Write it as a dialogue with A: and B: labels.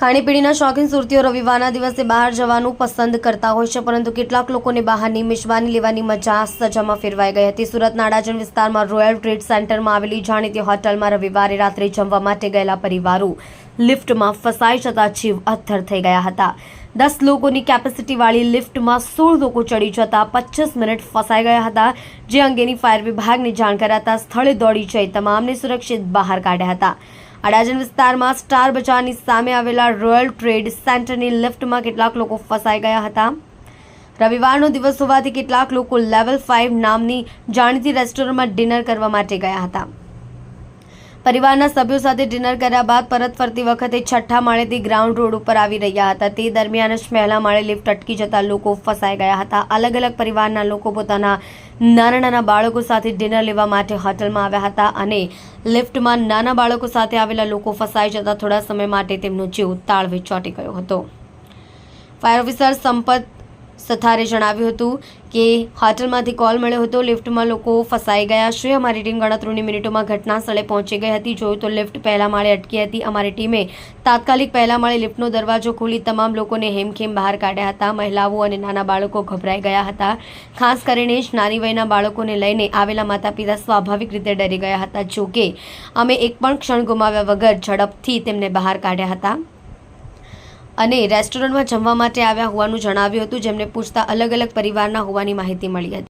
A: ખાણીપીણીના શોખીન સુરતીઓ રવિવારના દિવસે બહાર જવાનું પસંદ કરતા હોય છે, પરંતુ કેટલાક લોકોને બહારની મિશવાની લેવાની મજા સજામાં ફેરવાઈ ગઈ હતી. સુરતના અડાજણ વિસ્તારમાં રોયલ ટ્રેડ સેન્ટરમાં આવેલી જાણીતી હોટલમાં રવિવારે રાત્રે જમવા માટે ગયેલા પરિવારો લિફ્ટમાં ફસાઈ જતા જીવ અથર થઈ ગયા હતા. દસ લોકોની કેપેસિટીવાળી લિફ્ટમાં સોળ લોકો ચડી જતા પચીસ મિનિટ ફસાઈ ગયા હતા, જે અંગેની ફાયર વિભાગને જાણ કરાતા સ્થળે દોડી જઈ તમામને સુરક્ષિત બહાર કાઢ્યા હતા. અડાજણ વિસ્તારમાં સ્ટાર બજારની સામે આવેલા રોયલ ટ્રેડ સેન્ટરની લિફ્ટમાં કેટલાક લોકો ફસાઈ ગયા હતા. રવિવારનો દિવસ હોવાથી કેટલાક લોકો લેવલ ફાઇવ નામની જાણીતી રેસ્ટોરન્ટમાં ડિનર કરવા માટે ગયા હતા. પરિવારના સભ્યો સાથે ડિનર કર્યા બાદ પરત ફરતી વખતે છઠ્ઠા માળેથી ગ્રાઉન્ડ રોડ ઉપર આવી રહ્યા હતા. તે દરમિયાન જ પહેલા માળે લિફ્ટ અટકી જતા લોકો ફસાઈ ગયા હતા. અલગ અલગ પરિવારના લોકો પોતાના નાના નાના બાળકો સાથે ડિનર લેવા માટે હોટલમાં આવ્યા હતા અને લિફ્ટમાં નાના બાળકો સાથે આવેલા લોકો ફસાઈ જતા થોડા સમય માટે તેમનો જીવ તાળવે ચોંટી ગયો હતો. ફાયર ઓફિસર સંપત સથારે જણાવ્યું હતું કે હોટલમાંથી કોલ મળ્યો હતો. લિફ્ટમાં લોકો ફસાઈ ગયા છે. અમારી ટીમ ગણતરીની મિનિટોમાં ઘટના સ્થળે પહોંચી ગઈ હતી. જોયું તો લિફ્ટ પહેલા માળે અટકી હતી. અમારી ટીમે તાત્કાલિક પહેલા માળે લિફ્ટનો દરવાજો ખોલી તમામ લોકોને હેમખેમ બહાર કાઢ્યા હતા. મહિલાઓ અને નાના બાળકો ગભરાઈ ગયા હતા. ખાસ કરીને જ નાની વયના બાળકોને લઈને આવેલા માતા પિતા સ્વાભાવિક રીતે ડરી ગયા હતા. જોકે અમે એક પણ ક્ષણ ગુમાવ્યા વગર ઝડપથી તેમને બહાર કાઢ્યા હતા. અને રેસ્ટોરન્ટમાં જમવા માટે આવ્યા હોવાનું જણાવ્યું હતું, જેમને પૂછતા અલગ અલગ પરિવારના હોવાની માહિતી મળી હતી.